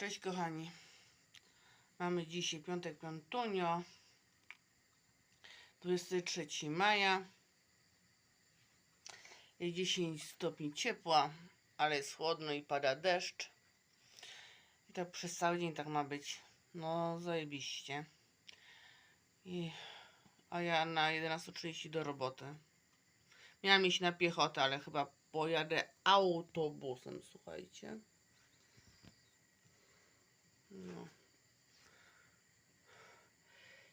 Cześć kochani. Mamy dzisiaj piątek piątunio. 23 maja. Jest 10 stopni ciepła, ale jest chłodno i pada deszcz. I tak przez cały dzień tak ma być. No zajebiście. I, a ja na 11.30 do roboty. Miałam iść na piechotę, ale chyba pojadę autobusem, słuchajcie. No.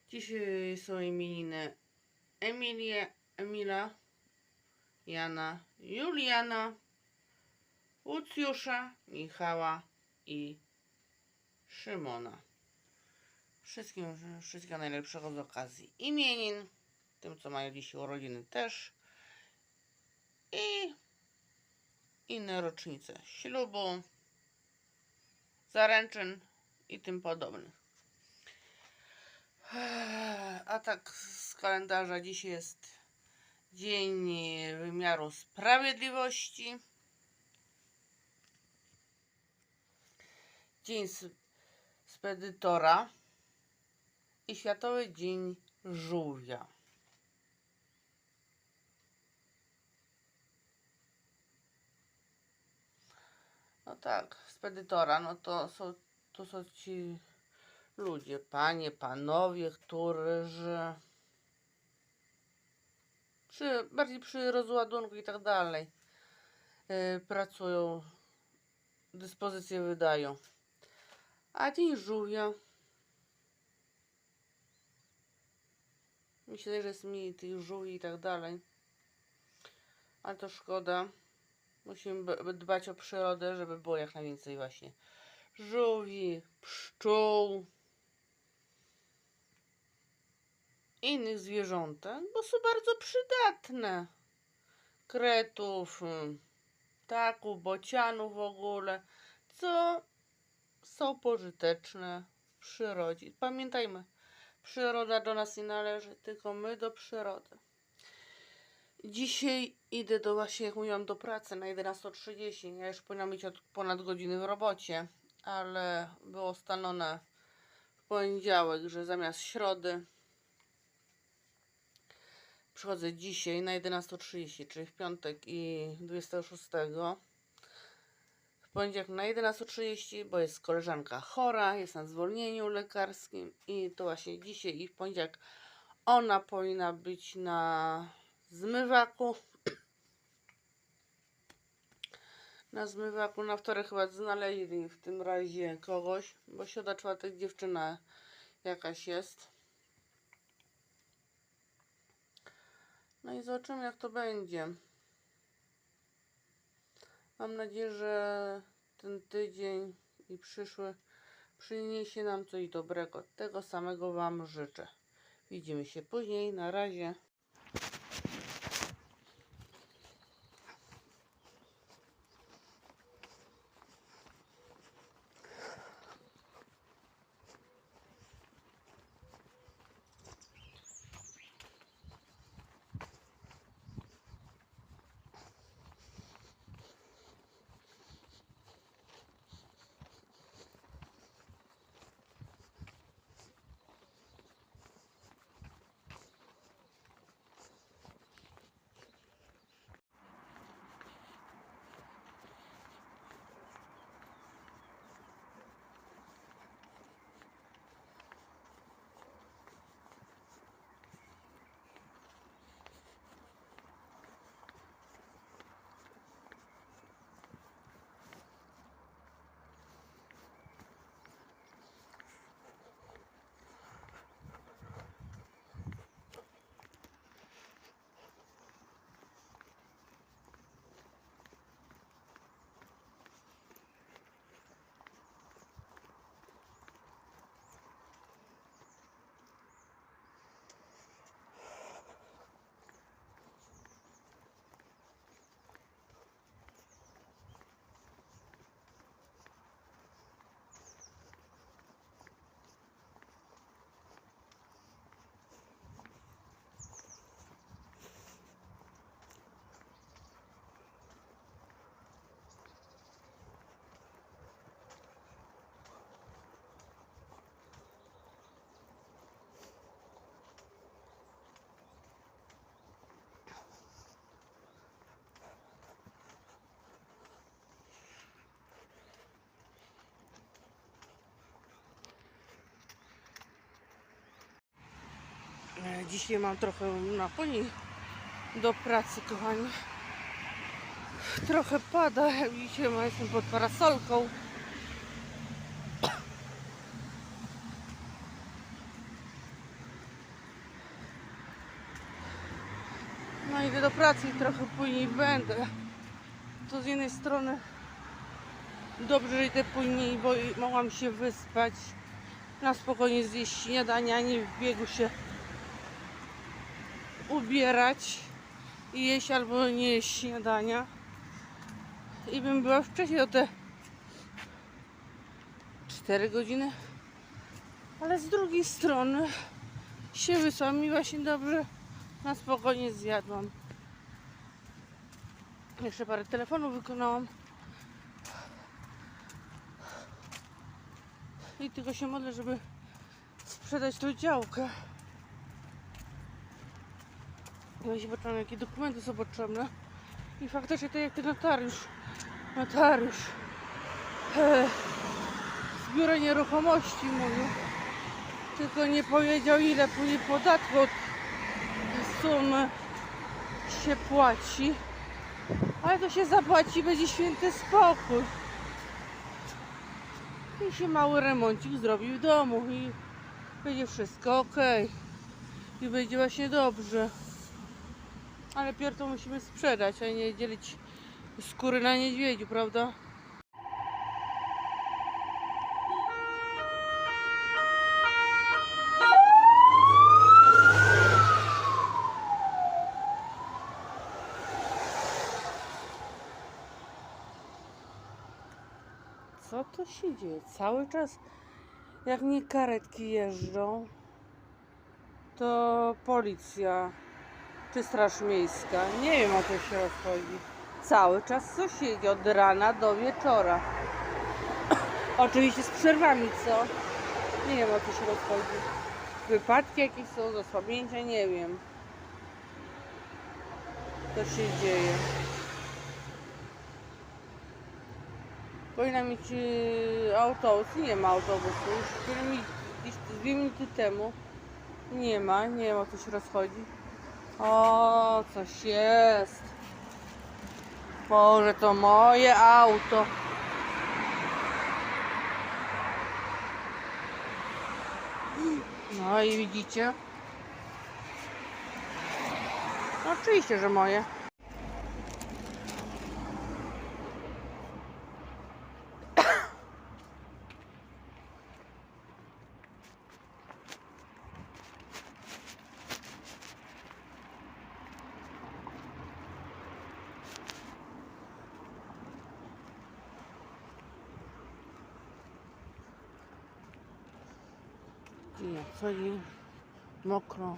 Dzisiaj są imieniny Emilia, Emila, Jana, Juliana, Łucjusza, Michała i Szymona. Wszystkim wszystkiego najlepszego z okazji imienin, tym co mają dzisiaj urodziny też i inne rocznice ślubu, zaręczyn i tym podobnych. A tak z kalendarza dzisiaj jest Dzień Wymiaru Sprawiedliwości. Dzień Spedytora i Światowy Dzień Żółwia. No tak, spedytora, no to są, to są ci ludzie, panie, panowie, którzy przy, bardziej przy rozładunku i tak dalej yy, pracują, dyspozycje wydają. A dzień żółwia wydaje, że jest mniej tych żółwi i tak dalej. Ale to szkoda. Musimy dbać o przyrodę, żeby było jak najwięcej właśnie żółwi, pszczół, innych zwierzątek, bo są bardzo przydatne. Kretów, mm, ptaków, bocianów w ogóle, co są pożyteczne w przyrodzie. Pamiętajmy, przyroda do nas nie należy, tylko my do przyrody. Dzisiaj idę do właśnie, jak mówiłam, do pracy na 11.30. Ja już powinnam mieć od ponad godziny w robocie, ale było ustalone w poniedziałek, że zamiast środy przychodzę dzisiaj na 11.30, czyli w piątek i 26. W poniedziałek na 11.30, bo jest koleżanka chora, jest na zwolnieniu lekarskim i to właśnie dzisiaj i w poniedziałek ona powinna być na zmywaku. Na zmywaku na wtorek chyba znaleźli w tym razie kogoś, bo środa czwartek dziewczyna jakaś jest. No i zobaczymy jak to będzie. Mam nadzieję, że ten tydzień i przyszły przyniesie nam coś dobrego. Tego samego Wam życzę. Widzimy się później. Na razie. Dzisiaj mam trochę naponi do pracy, kochani. Trochę pada, jak widzicie, jestem pod parasolką. No idę do pracy i trochę później będę. To z jednej strony dobrze, że idę później, bo mogłam się wyspać. Na spokojnie zjeść śniadania, nie w biegu się ubierać i jeść albo nie jeść śniadania. I bym była wcześniej o te 4 godziny. Ale z drugiej strony się wysłam i właśnie dobrze na spokojnie zjadłam. Jeszcze parę telefonów wykonałam. I tylko się modlę, żeby sprzedać tą działkę. Patrzyłam, jakie dokumenty są potrzebne. I faktycznie to jak ten notariusz, notariusz e, z biura nieruchomości mówił, tylko nie powiedział ile później podatku od sumy się płaci. Ale to się zapłaci, będzie święty spokój. I się mały remoncik zrobił w domu i będzie wszystko ok. I będzie właśnie dobrze. Ale pierw musimy sprzedać, a nie dzielić skóry na niedźwiedziu, prawda? Co to się dzieje? Cały czas jak nie karetki jeżdżą, to policja czy straż miejska. Nie wiem o co się rozchodzi. Cały czas sąsiedzi od rana do wieczora. Oczywiście z przerwami, co? Nie wiem o co się rozchodzi. Wypadki jakieś są, zasłabnięcia, nie wiem. Co się dzieje. Powinna mieć yy, autobus. Nie ma autobusu. Już dwie minuty temu. Nie ma, nie wiem o co się rozchodzi. O, coś jest. Boże, to moje auto. No i widzicie? No, oczywiście, że moje. Co dzień mokro,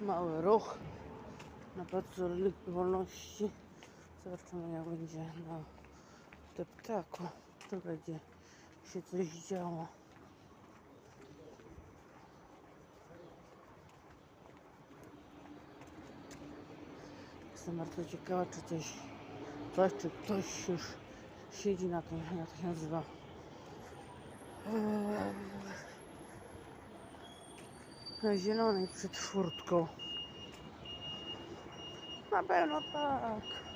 mały ruch na placu Wolności. Zobaczymy jak będzie na deptaku. To będzie się coś działo. Jestem bardzo ciekawa, czy coś, coś czy ktoś już siedzi na tym, jak to się nazywa. Eee, na zielonej przed furtką. Na pewno tak.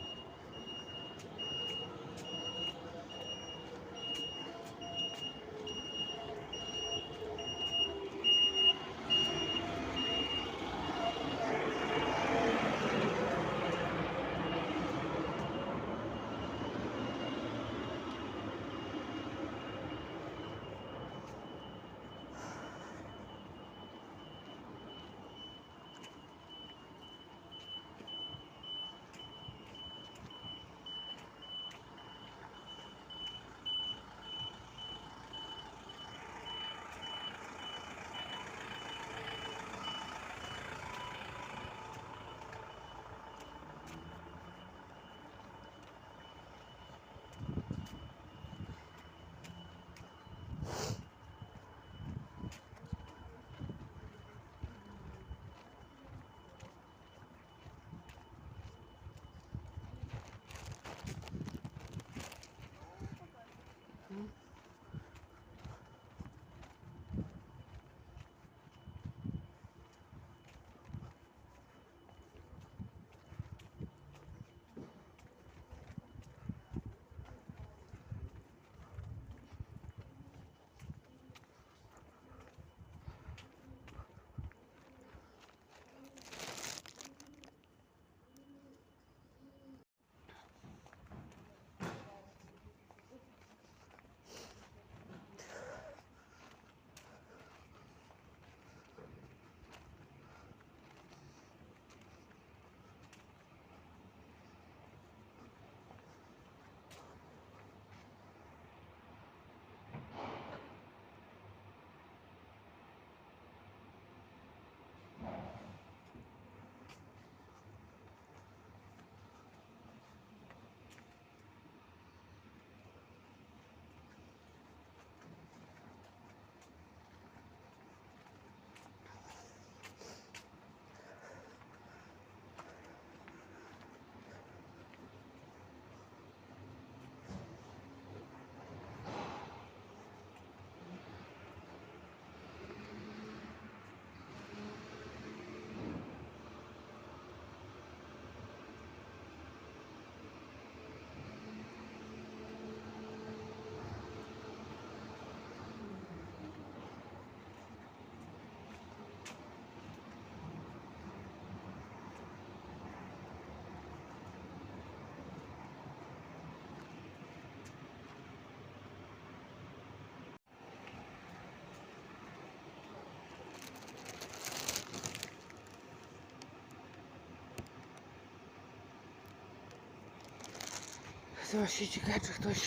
Właśnie ciekawa, czy ktoś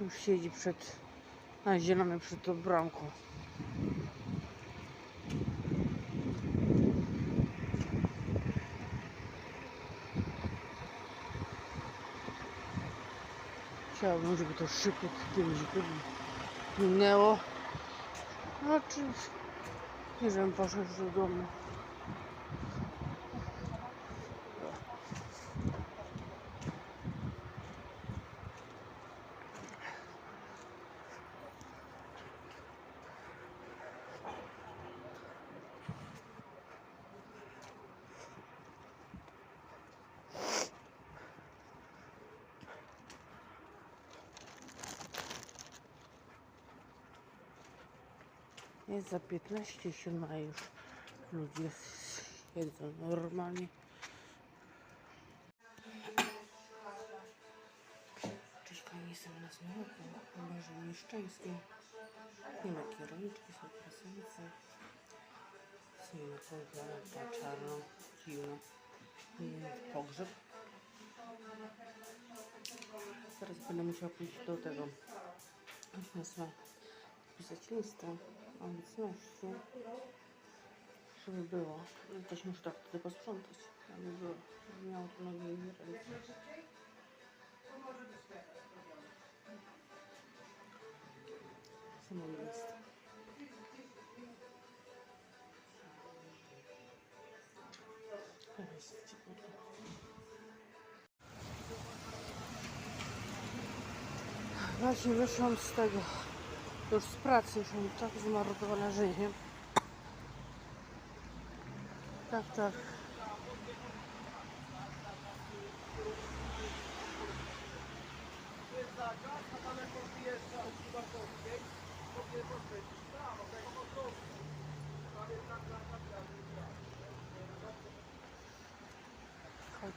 już siedzi przed, na zielonej przed tą bramką. Chciałabym, żeby to szybko kiedyś minęło. No czy nie żebym poszedł do domu. Jest za 15 się ma już ludzie siedzą normalnie. Cześć kochani, jestem na zmyłku, chyba że mieszczańskim. Nie ma kierowniczki, są pracownicy. Są na koga, ta czarno, dziwno. Mm, Pogrzeb. Zaraz będę musiała pójść do tego. Pisać listę obecności, żeby było. Też muszę tak wtedy posprzątać, aby było. Miało to nogi i ręce. Samą listę. Teraz. Właśnie wyszłam z tego, już z pracy, już mam tak zmarnowane życie. Tak, tak.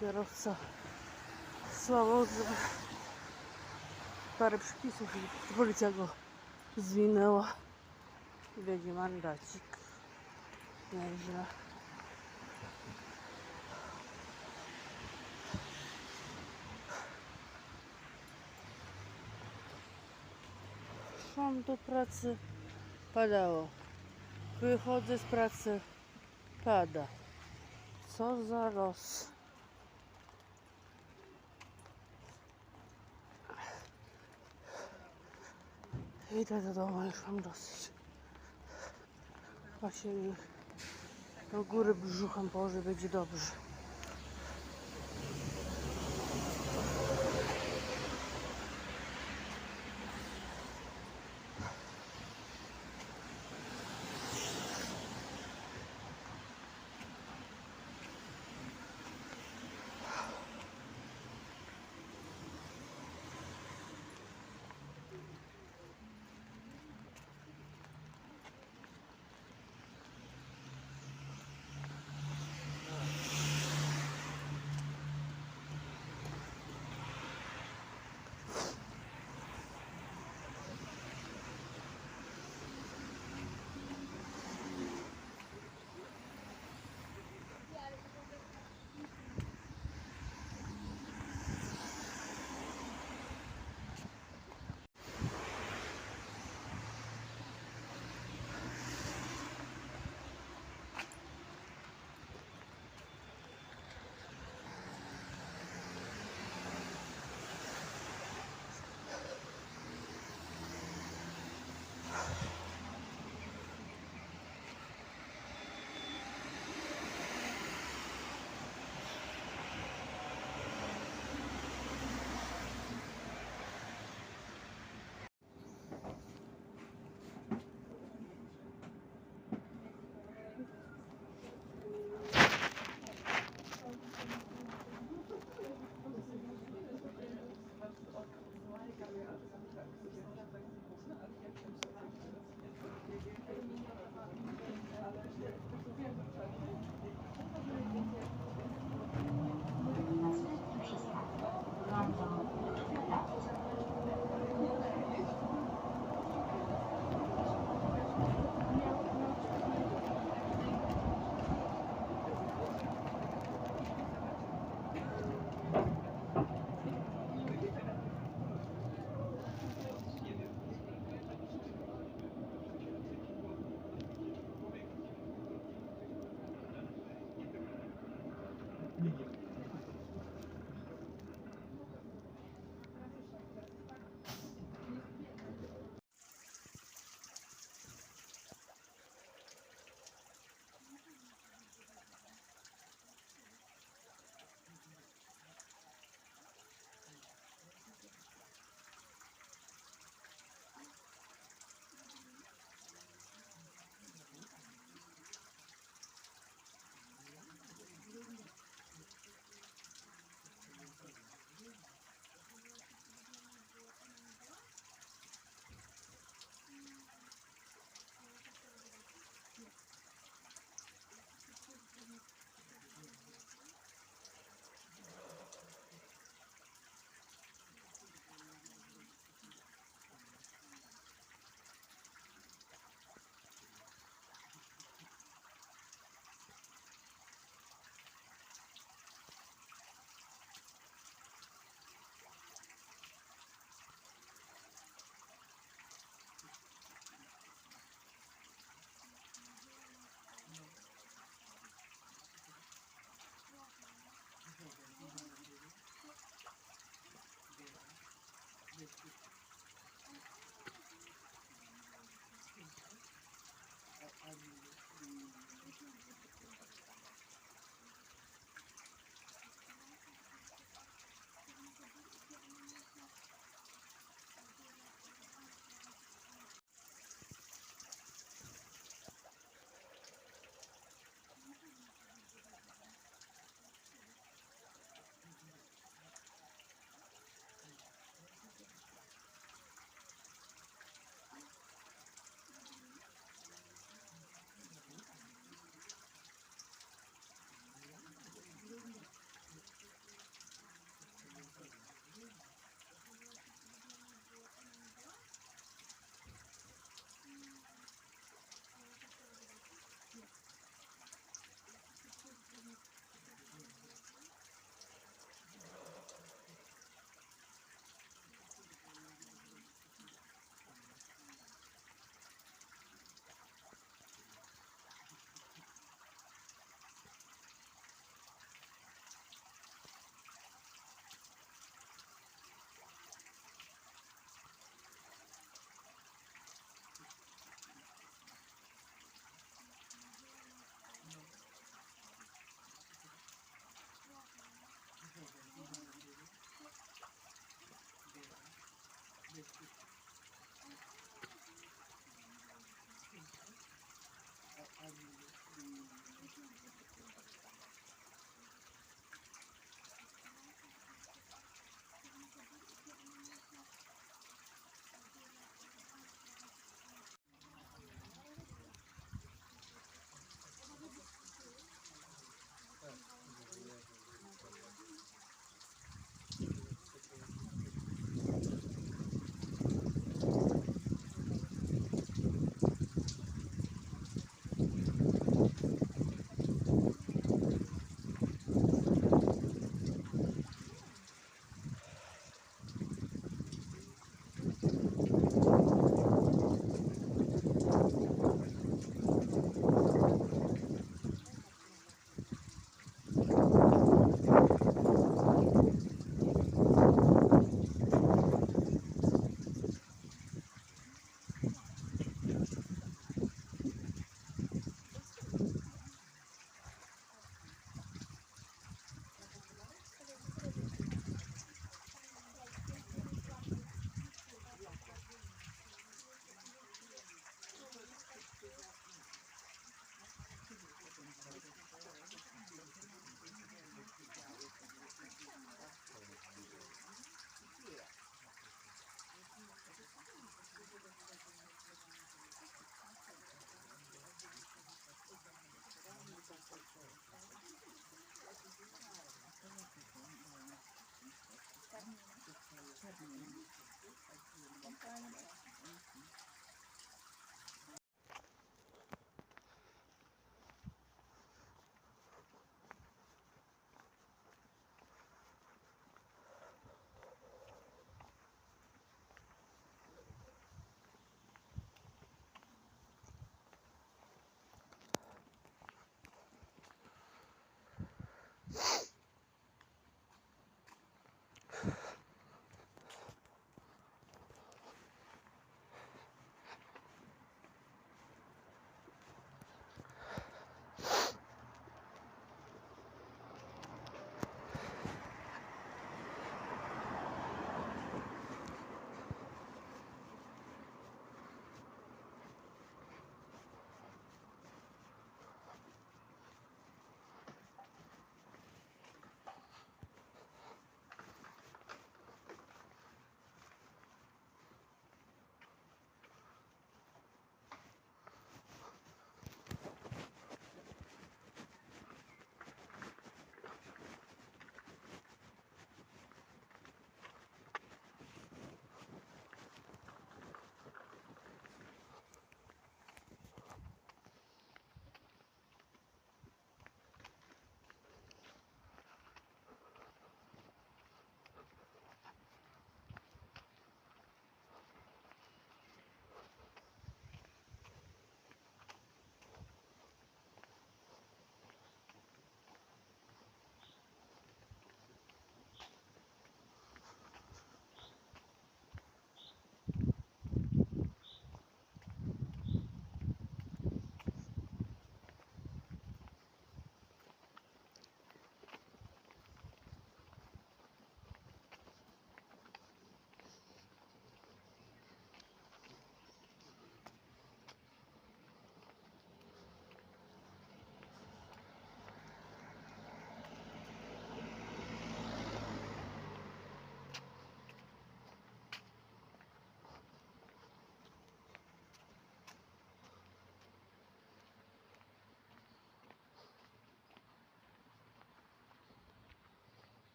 Kierowca słabo, parę przepisów i policja go zwinęła. I będzie mandacik. Nieźle. Szłam do pracy, padało. Wychodzę z pracy, pada. Co za los. Idę do domu, już mam dosyć. Właśnie do góry brzuchem położy, będzie dobrze.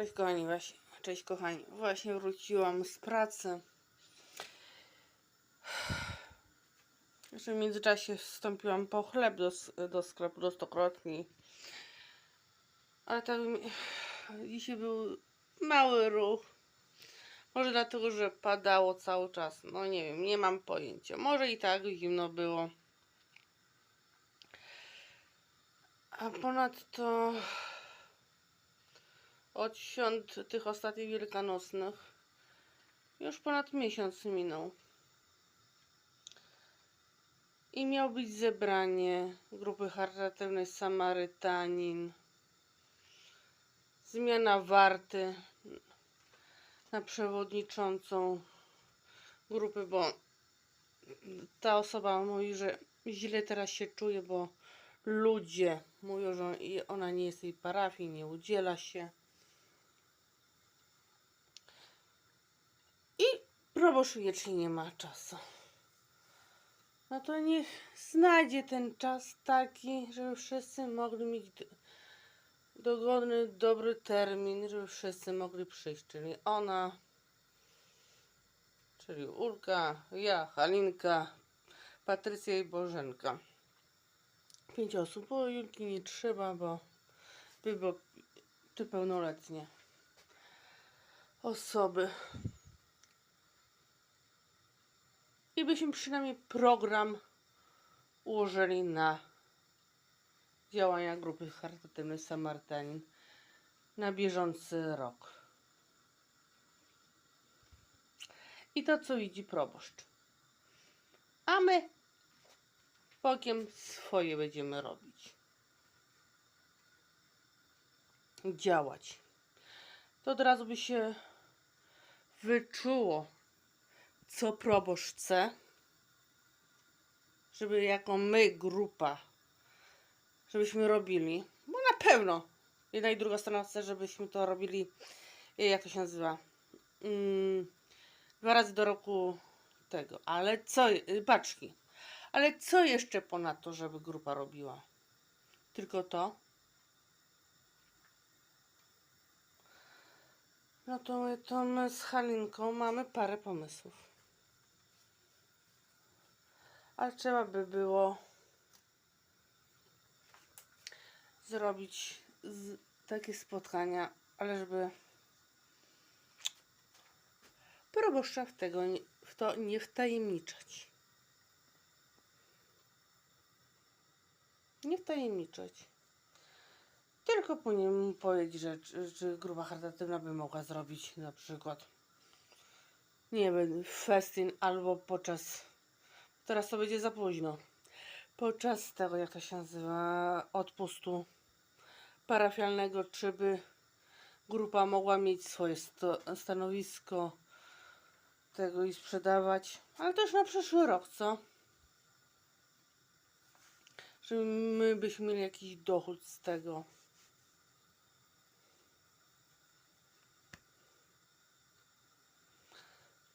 Cześć kochani, właśnie, cześć kochani. Właśnie wróciłam z pracy. Jeszcze w międzyczasie wstąpiłam po chleb do, do sklepu, do stokrotki. Ale mi- dzisiaj był mały ruch. Może dlatego, że padało cały czas. No nie wiem, nie mam pojęcia. Może i tak zimno było. A ponadto od świąt tych ostatnich wielkanocnych już ponad miesiąc minął. I miał być zebranie grupy charytatywnej Samarytanin. Zmiana warty na przewodniczącą grupy, bo ta osoba mówi, że źle teraz się czuje, bo ludzie mówią, że ona nie jest jej parafii, nie udziela się. I proboszcz wiecznie nie ma czasu. No to niech znajdzie ten czas taki, żeby wszyscy mogli mieć dogodny, dobry termin, żeby wszyscy mogli przyjść, czyli ona, czyli Ulka, ja, Halinka, Patrycja i Bożenka. Pięć osób, bo Julki nie trzeba, bo by było ty pełnoletnie osoby. I byśmy przynajmniej program ułożyli na działania grupy charytatywnej Samarytanin na bieżący rok. I to, co widzi proboszcz. A my bokiem swoje będziemy robić. Działać. To od razu by się wyczuło, co proboszcz chce, żeby jako my, grupa, żebyśmy robili, bo na pewno jedna i druga strona chce, żebyśmy to robili, e, jak to się nazywa, mm, dwa razy do roku tego, ale co, y, paczki, ale co jeszcze ponadto, żeby grupa robiła? Tylko to? No to my, to my z Halinką mamy parę pomysłów. Ale trzeba by było zrobić takie spotkania, ale żeby proboszcza w, tego, w to nie wtajemniczać. Nie wtajemniczać. Tylko powinien mu powiedzieć, że czy, czy grupa charytatywna by mogła zrobić na przykład nie wiem, festyn albo podczas teraz to będzie za późno. Podczas tego, jak to się nazywa, odpustu parafialnego, czy by grupa mogła mieć swoje sto, stanowisko tego i sprzedawać, ale też na przyszły rok, co? Żeby my byśmy mieli jakiś dochód z tego.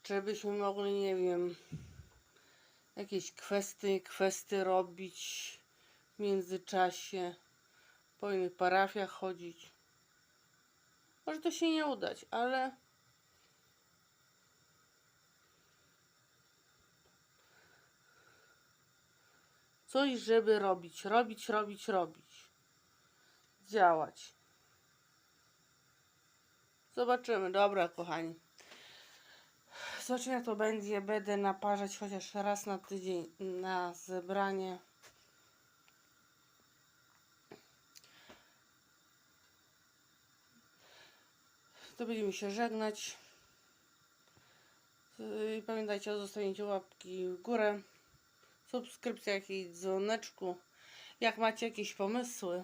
Czy byśmy mogli, nie wiem, jakieś kwestie, kwestie robić w międzyczasie, po innych parafiach chodzić. Może to się nie udać, ale coś, żeby robić, robić, robić, robić. Działać. Zobaczymy. Dobra, kochani. Jak to będzie. Będę naparzać chociaż raz na tydzień na zebranie. To będziemy się żegnać. Yy, Pamiętajcie o zostawieniu łapki w górę, subskrypcjach i dzwoneczku. Jak macie jakieś pomysły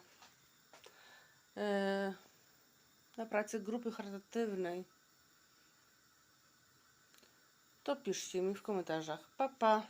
yy, na pracę grupy charytatywnej, to piszcie mi w komentarzach. Pa, pa.